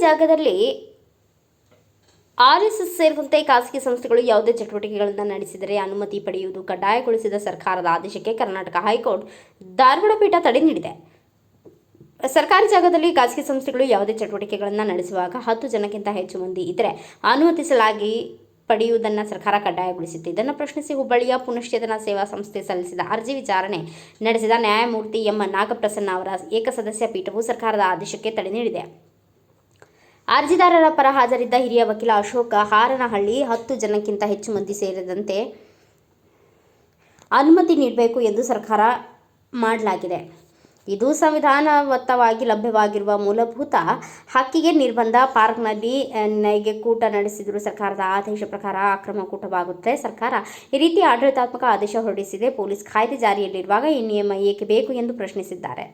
ಜಾಗದಲ್ಲಿ R S S ಸೇರಿದಂತೆ ಖಾಸಗಿ ಸಂಸ್ಥೆಗಳು ಯಾವುದೇ ಚಟುವಟಿಕೆಗಳನ್ನು ನಡೆಸಿದರೆ ಅನುಮತಿ ಪಡೆಯುವುದು ಕಡ್ಡಾಯಗೊಳಿಸಿದ ಸರ್ಕಾರದ ಆದೇಶಕ್ಕೆ ಕರ್ನಾಟಕ ಹೈಕೋರ್ಟ್ ಧಾರವಾಡ ಪೀಠ ತಡೆ ನೀಡಿದೆ. ಸರ್ಕಾರಿ ಜಾಗದಲ್ಲಿ ಖಾಸಗಿ ಸಂಸ್ಥೆಗಳು ಯಾವುದೇ ಚಟುವಟಿಕೆಗಳನ್ನು ನಡೆಸುವಾಗ ಹತ್ತು ಜನಕ್ಕಿಂತ ಹೆಚ್ಚು ಮಂದಿ ಇದ್ದರೆ ಅನುಮತಿಸಲಾಗಿ ಪಡೆಯುವುದನ್ನು ಸರ್ಕಾರ ಕಡ್ಡಾಯಗೊಳಿಸಿತ್ತು. ಇದನ್ನು ಪ್ರಶ್ನಿಸಿ ಹುಬ್ಬಳ್ಳಿಯ ಪುನಶ್ಚೇತನ ಸೇವಾ ಸಂಸ್ಥೆ ಸಲ್ಲಿಸಿದ ಅರ್ಜಿ ವಿಚಾರಣೆ ನಡೆಸಿದ ನ್ಯಾಯಮೂರ್ತಿ ಎಂ. ನಾಗಪ್ರಸನ್ನ ಅವರ ಏಕಸದಸ್ಯ ಪೀಠವು ಸರ್ಕಾರದ ಆದೇಶಕ್ಕೆ ತಡೆ ನೀಡಿದೆ. ಅರ್ಜಿದಾರರ ಪರ ಹಾಜರಿದ್ದ ಹಿರಿಯ ವಕೀಲ ಅಶೋಕ ಹಾರನಹಳ್ಳಿ ಹತ್ತು ಜನಕ್ಕಿಂತ ಹೆಚ್ಚು ಮಂದಿ ಸೇರಿದಂತೆ ಅನುಮತಿ ನೀಡಬೇಕು ಎಂದು ಸರ್ಕಾರ ಮಾಡಲಾಗಿದೆ. ಇದು ಸಂವಿಧಾನವತ್ತವಾಗಿ ಲಭ್ಯವಾಗಿರುವ ಮೂಲಭೂತ ಹಕ್ಕಿಗೆ ನಿರ್ಬಂಧ. ಪಾರ್ಕ್ನಲ್ಲಿ ನೈಗೆ ಕೂಟ ನಡೆಸಿದರೂ ಸರ್ಕಾರದ ಆದೇಶ ಪ್ರಕಾರ ಅಕ್ರಮ ಕೂಟವಾಗುತ್ತೆ ಸರ್ಕಾರ ಈ ರೀತಿ ಆಡಳಿತಾತ್ಮಕ ಆದೇಶ ಹೊರಡಿಸಿದೆ. ಪೊಲೀಸ್ ಕಾಯ್ದೆ ಜಾರಿಯಲ್ಲಿರುವಾಗ ಈ ನಿಯಮ ಏಕೆ ಬೇಕು ಎಂದು ಪ್ರಶ್ನಿಸಿದ್ದಾರೆ.